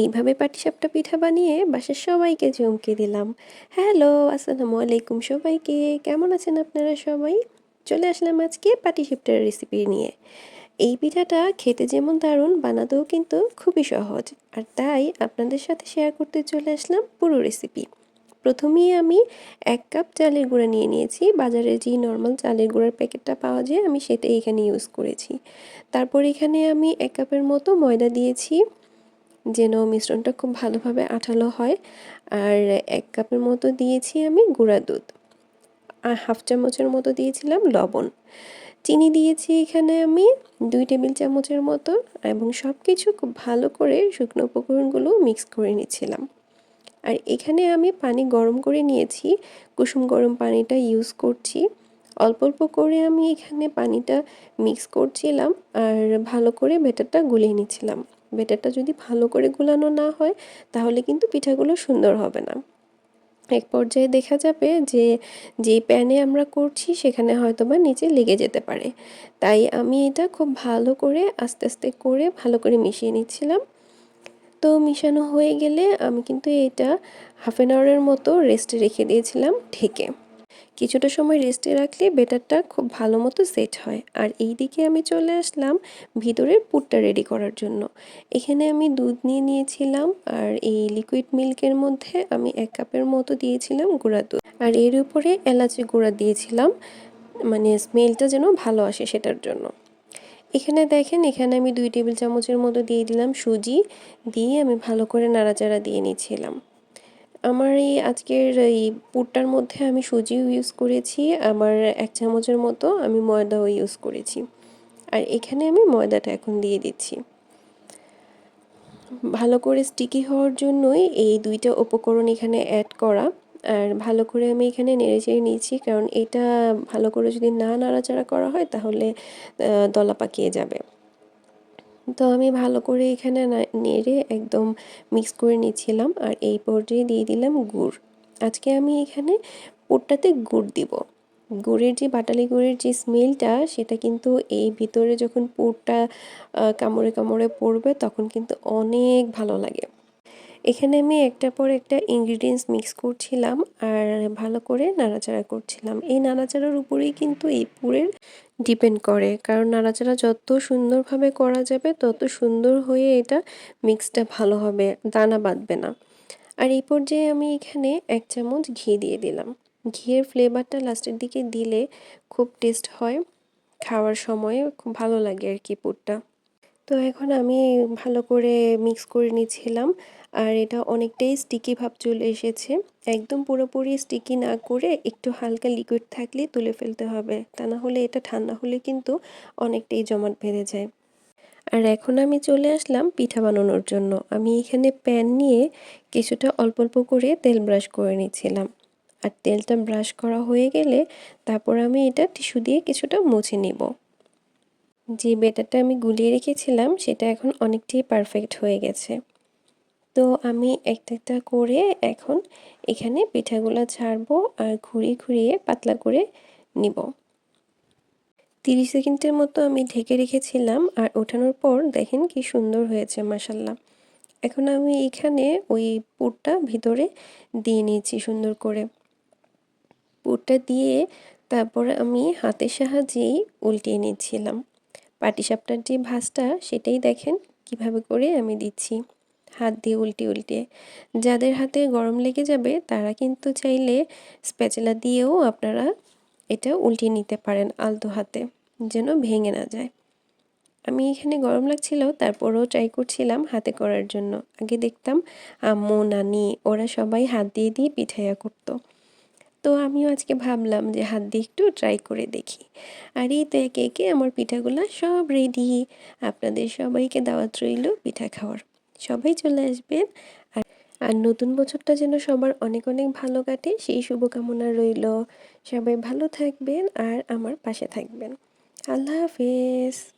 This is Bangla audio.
এইভাবে পাটিসাপটা পিঠা বানিয়ে বাসার সবাইকে চমকে দিলাম। হ্যালো, আসসালামু আলাইকুম সবাইকে। কেমন আছেন আপনারা সবাই? চলে আসলাম আজকে পাটিসাপটার রেসিপি নিয়ে। এই পিঠাটা খেতে যেমন দারুণ, বানাতেও কিন্তু খুবই সহজ। আর তাই আপনাদের সাথে শেয়ার করতে চলে আসলাম পুরো রেসিপি প্রথমেই আমি এক কাপ চালের গুঁড়া নিয়ে নিয়েছি। বাজারে যে নর্মাল চালের গুঁড়ার প্যাকেটটা পাওয়া যায়, আমি সেটাই এখানে ইউজ করেছি। তারপর এখানে আমি এক কাপের মতো ময়দা দিয়েছি। যেন মিশ্রণটা খুব ভালোভাবে আঠালো হয়। আর এক কাপের মতো দিয়েছি আমি গুঁড়া দুধ। আর হাফ চামচের মতো দিয়েছিলাম লবণ। চিনি দিয়েছি এখানে আমি দুই টেবিল চামচের মতো এবং সব কিছু খুব ভালো করে শুকনো উপকরণগুলো মিক্স করে নিচ্ছিলাম। আর এখানে আমি পানি গরম করে নিয়েছি, কুসুম গরম পানিটা ইউজ করছি। অল্প অল্প করে আমি এখানে পানিটা মিক্স করছিলাম আর ভালো করে বেটারটা গুলিয়ে নিচ্ছিলাম। বেটারটা যদি ভালো করে গুলানো না হয়, তাহলে কিন্তু পিঠাগুলো সুন্দর হবে না। এক পর্যায়ে দেখা যাবে যে যে প্যানে আমরা করছি, সেখানে হয়তো বা নিচে লেগে যেতে পারে। তাই আমি এটা খুব ভালো করে আস্তে আস্তে করে ভালো করে মিশিয়ে নিচ্ছিলাম। তো মিশানো হয়ে গেলে আমি কিন্তু এটা হাফ অ্যান আওয়ারের মতো রেস্টে রেখে দিয়েছিলাম ঢেকে। কিছুটা সময় রেস্টে রাখলে বেটারটা খুব ভালো মতো সেট হয়। আর এই দিকে আমি চলে আসলাম ভিতরের পুরটা রেডি করার জন্য। এখানে আমি দুধ নিয়ে নিয়েছিলাম আর এই লিকুইড মিল্কের মধ্যে আমি এক কাপের মতো দিয়েছিলাম গুঁড়া দুধ। আর এর উপরে এলাচি গুঁড়া দিয়েছিলাম মানে স্মেলটা যেন ভালো আসে সেটার জন্য। এখানে দেখেন, এখানে আমি দুই টেবিল চামচের মতো দিয়ে দিলাম সুজি, দিয়ে আমি ভালো করে নাড়াচাড়া দিয়ে নিয়েছিলাম আমার এই আজকের এই পুরটার মধ্যে আমি সুজিও ইউজ করেছি আবার এক চামচের মতো আমি ময়দাও ইউজ করেছি। আর এখানে আমি ময়দাটা এখন দিয়ে দিচ্ছি। ভালো করে স্টিকি হওয়ার জন্যই এই দুইটা উপকরণ এখানে অ্যাড করা। আর ভালো করে আমি এখানে নেড়ে চেড়ে নিয়েছি, কারণ এটা ভালো করে যদি না নাড়াচাড়া করা হয় তাহলে দলা পাকিয়ে যাবে। তো আমি ভালো করে এখানে নেড়ে একদম মিক্স করে নিয়েছিলাম আর এই পর্যায়ে দিয়ে দিলাম গুড়। আজকে আমি এখানে পুরটাতে গুড় দিব। গুড়ের যে বাটালি গুড়ের যে স্মেলটা সেটা কিন্তু এই ভিতরে যখন পুরটা কামড়ে কামড়ে পড়বে তখন কিন্তু অনেক ভালো লাগে। এখানে আমি একটা পর একটা ইনগ্রিডিয়েন্টস মিক্স করছিলাম আর ভালো করে নাড়াচাড়া করছিলাম। এই নাড়াচাড়ার উপরেই কিন্তু এই পুরের ডিপেন্ড করে। কারণ নাড়াচাড়া যত সুন্দরভাবে করা যাবে, তত সুন্দর হয়ে এটা মিক্সটা ভালো হবে, দানা বাঁধবে না। আর এই পর্যায়ে আমি এখানে এক চামচ ঘি দিয়ে দিলাম। ঘিয়ের ফ্লেভারটা লাস্টের দিকে দিলে খুব টেস্ট হয়, খাওয়ার সময়ে খুব ভালো লাগে আর কি পুরটা। তো এখন আমি ভালো করে মিক্স করে নিচ্ছিলাম। আর এটা অনেকটাই স্টিকি ভাব চলে এসেছে। একদম পুরোপুরি স্টিকি না করে একটু হালকা লিকুইড থাকলে তুলে ফেলতে হবে। তা না হলে এটা ঠান্ডা হলে কিন্তু অনেকটাই জমাট বেঁধে যায়। আর এখন আমি চলে আসলাম পিঠা বানানোর জন্য। আমি এখানে প্যান নিয়ে কিছুটা অল্প অল্প করে তেল ব্রাশ করে নিচ্ছিলাম। আর তেলটা ব্রাশ করা হয়ে গেলে তারপর আমি এটা টিস্যু দিয়ে কিছুটা মুছে নিব। যে বেটারটা আমি গুলিয়ে রেখেছিলাম, সেটা এখন অনেকটাই পারফেক্ট হয়ে গেছে। তো আমি একটা একটা করে এখন এখানে পিঠাগুলো ছাড়বো আর ঘুরিয়ে ঘুরিয়ে পাতলা করে নিব। তিরিশ সেকেন্ডের মতো আমি ঢেকে রেখেছিলাম আর ওঠানোর পর দেখেন কি সুন্দর হয়েছে মাসাল্লাহ এখন আমি এখানে ওই পুরটা ভিতরে দিয়ে নিয়েছি সুন্দর করে। পুরটা দিয়ে তারপর আমি হাতের সাহায্যেই উল্টিয়ে নিচ্ছিলাম। পাটিসাপটার যে ভাঁজটা, সেটাই দেখেন কীভাবে করে আমি দিচ্ছি। হাত দিয়ে উল্টে উল্টে। যাদের হাতে গরম লেগে যাবে, তারা কিন্তু চাইলে স্প্যাচেলা দিয়েও আপনারা এটা উল্টিয়ে নিতে পারেন আলতো হাতে, যেন ভেঙে না যায়। আমি এখানে গরম লাগছিল, তারপরও ট্রাই করছিলাম হাতে করার জন্য। আগে দেখতাম আম্মু, নানি, ওরা সবাই হাত দিয়ে দিয়ে পিঠাইয়া করতো। তো আমিও আজকে ভাবলাম যে হাত দিয়ে একটু ট্রাই করে দেখি। আর এই তো একে একে আমার পিঠাগুলো সব রেডি আপনাদের সবাইকে দাওয়াত রইল পিঠা খাওয়ার। সবাই চলে আসবেন আর আর নতুন বছরটা যেন সবার অনেক অনেক ভালো কাটে, সেই শুভকামনা রইল। সবাই ভালো থাকবেন আর আমার পাশে থাকবেন। আল্লাহ হাফেজ।